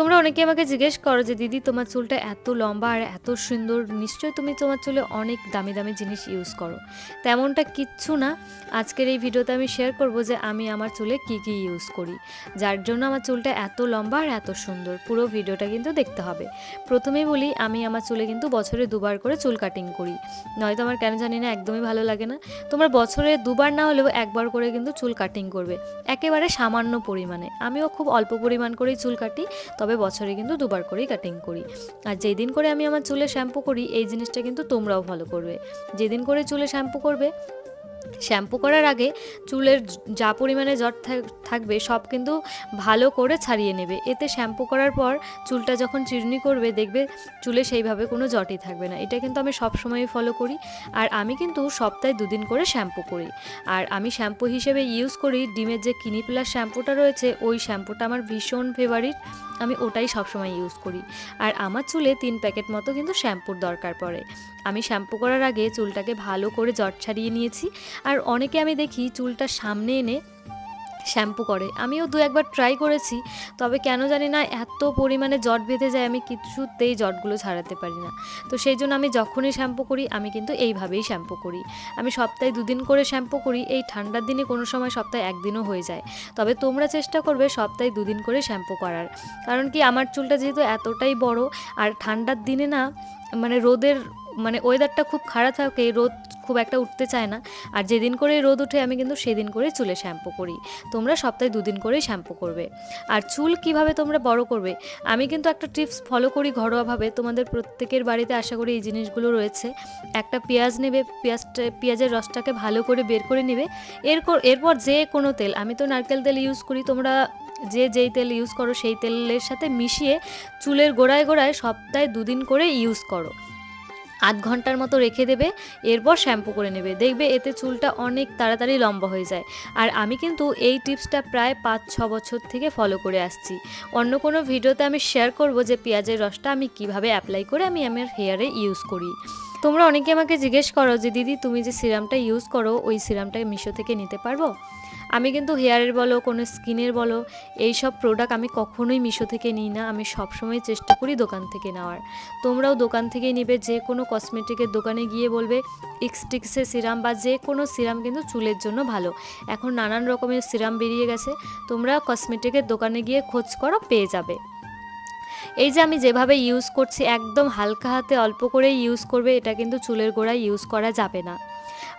তোমরা অনেকে আমাকে জিজ্ঞেস করো যে, দিদি, তোমার চুলটা এত লম্বা আর এত সুন্দর, নিশ্চয়ই তুমি তোমার চুলে অনেক দামি দামি জিনিস ইউজ করো। তেমনটা কিচ্ছু না। আজকের এই ভিডিওতে আমি শেয়ার করব যে, আমি আমার চুলে কি কি ইউজ করি। যার জন্য আমার চুলটা এত লম্বা আর এত সুন্দর, পুরো ভিডিওটা কিন্তু দেখতে হবে। প্রথমেই বলি, আমি আমার চুলে কিন্তু বছরে দুবার করে চুল কাটিং করি। নয়তো আমার কেন জানি না, একদমই ভালো লাগে না। তোমরা বছরে দুবার না হলেও একবার করে কিন্তু চুল কাটিং করবে। একেবারে সামান্য পরিমাণে। আমিও খুব অল্প পরিমাণ করেই চুল কাটি, তবে বছরে কিন্তু দুবার করেই কাটিং করি। আর যেই দিন করে আমি আমার চুলে শ্যাম্পু করি, এই জিনিসটা কিন্তু তোমরাও ফলো করবে। যেদিন করে চুলে শ্যাম্পু করবে শ্যাম্পু করার আগে চুলের যা পরিমাণে জট থাক- থাকবে সব কিন্তু ভালো করে ছাড়িয়ে নেবে। এতে শ্যাম্পু করার পর চুলটা যখন চিরুনি করবে, দেখবে চুলে সেইভাবে কোনো জটই থাকবে না। এটা কিন্তু আমি সব সময় ফলো করি। আর আমি কিন্তু সপ্তাহে দুদিন করে শ্যাম্পু করি। আর আমি শ্যাম্পু হিসেবে ইউজ করি ডিমের যে কিনি প্লাস শ্যাম্পুটা রয়েছে, ওই শ্যাম্পুটা আমার ভীষণ ফেভারিট আমি ওটাই সবসময় ইউজ করি। আর আমার চুলে তিন প্যাকেট মতো কিন্তু শ্যাম্পুর দরকার পড়ে। আমি শ্যাম্পু করার আগে চুলটাকে ভালো করে জট ছাড়িয়ে নিয়েছি। আর অনেকে আমি দেখি চুলটা সামনে এনে শ্যাম্পু করে। আমিও দু একবার ট্রাই করেছি, তবে কেন জানি না এত পরিমাণে জট বেঁধে যায়, আমি কিছুতেই জটগুলো ছাড়াতে পারি না। তো সেই জন্য আমি যখনই শ্যাম্পু করি, আমি কিন্তু এইভাবেই শ্যাম্পু করি। আমি সপ্তাহে দুদিন করে শ্যাম্পু করি, এই ঠান্ডার দিনে কোনো সময় সপ্তাহে একদিনও হয়ে যায়। তবে তোমরা চেষ্টা করবে সপ্তাহে দুদিন করে শ্যাম্পু করার। কারণ কি, আমার চুলটা যেহেতু এতটাই বড়, আর ঠান্ডার দিনে না মানে রোদের মানে ওয়েদারটা খুব খারাপ থাকে রোদ খুব একটা উঠতে চায় না। আর যেদিন করে রোদ উঠে, আমি কিন্তু সেদিন করে চুলে শ্যাম্পু করি। তোমরা সপ্তাহে দুদিন করেই শ্যাম্পু করবে। আর চুল কীভাবে তোমরা বড় করবে, আমি কিন্তু একটা টিপস ফলো করি ঘরোয়াভাবে। তোমাদের প্রত্যেকের বাড়িতে আশা করি এই জিনিসগুলো রয়েছে। একটা পেঁয়াজ নেবে পেঁয়াজটা পেঁয়াজের রসটাকে ভালো করে বের করে নেবে। এরপর এরপর যে কোনো তেল, আমি তো নারকেল তেল ইউজ করি, তোমরা যে যেই তেল ইউজ করো, সেই তেলের সাথে মিশিয়ে চুলের গোড়ায় গোড়ায় সপ্তাহে দুদিন করে ইউজ করো। আধ ঘণ্টার মতো রেখে দেবে, এরপর শ্যাম্পু করে নেবে। দেখবে এতে চুলটা অনেক তাড়াতাড়ি লম্বা হয়ে যায়। আর আমি কিন্তু এই টিপসটা প্রায় পাঁচ, ছ বছর থেকে ফলো করে আসছি। অন্য কোনো ভিডিওতে আমি শেয়ার করব যে পেঁয়াজের রসটা আমি কীভাবে অ্যাপ্লাই করে আমি আমার হেয়ারে ইউজ করি। তোমরা অনেকে আমাকে জিজ্ঞেস করো যে, দিদি, তুমি যে সিরামটা ইউজ করো, ওই সিরামটা মিশো থেকে নিতে পারব? আমি কিন্তু হেয়ারের বলো, কোনো স্কিনের বলো, এই সব প্রোডাক্ট আমি কখনোই মিশো থেকে নিই না। আমি সবসময় চেষ্টা করি দোকান থেকে নেওয়ার। তোমরাও দোকান থেকেই নেবে, যে কোনো কসমেটিকের দোকানে গিয়ে বলবে ইক্সটিক্সের সিরাম বা যে কোনো সিরাম কিন্তু চুলের জন্য ভালো। এখন নানান রকমের সিরাম বেরিয়ে গেছে। তোমরা কসমেটিকের দোকানে গিয়ে খোঁজ করো, পেয়ে যাবে। এই যে আমি যেভাবে ইউজ করছি, একদম হালকা হাতে অল্প করেই ইউজ করবে, এটা কিন্তু চুলের গোড়ায় ইউজ করা যাবে না।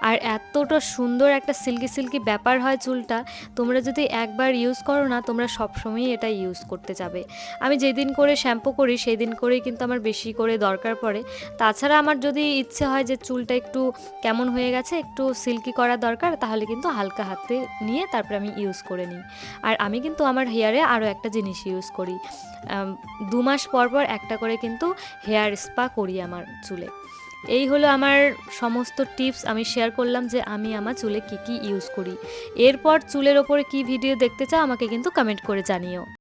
আর এতটা সুন্দর একটা সিল্কি সিল্কি ব্যাপার হয় চুলটা, তোমরা যদি একবার ইউজ করো না, তোমরা সবসময়ই এটা ইউজ করতে যাবে। আমি যেদিন করে শ্যাম্পু করি সেই দিন করেই কিন্তু আমার বেশি করে দরকার পড়ে। তাছাড়া আমার যদি ইচ্ছে হয় যে চুলটা একটু কেমন হয়ে গেছে, একটু সিল্কি করা দরকার, তাহলে কিন্তু হালকা হাতে নিয়ে তারপরে আমি ইউজ করে নিই। আর আমি কিন্তু আমার হেয়ারে আরও একটা জিনিস ইউজ করি। দু মাস পর পর একটা করে কিন্তু হেয়ার স্পা করি আমার চুলে। এই হলো আমার সমস্ত টিপস। আমি শেয়ার করলাম যে আমি আমার চুলে কি কি ইউজ করি। এরপর চুলের ওপরে কি ভিডিও দেখতে চাও আমাকে কিন্তু কমেন্ট করে জানিও।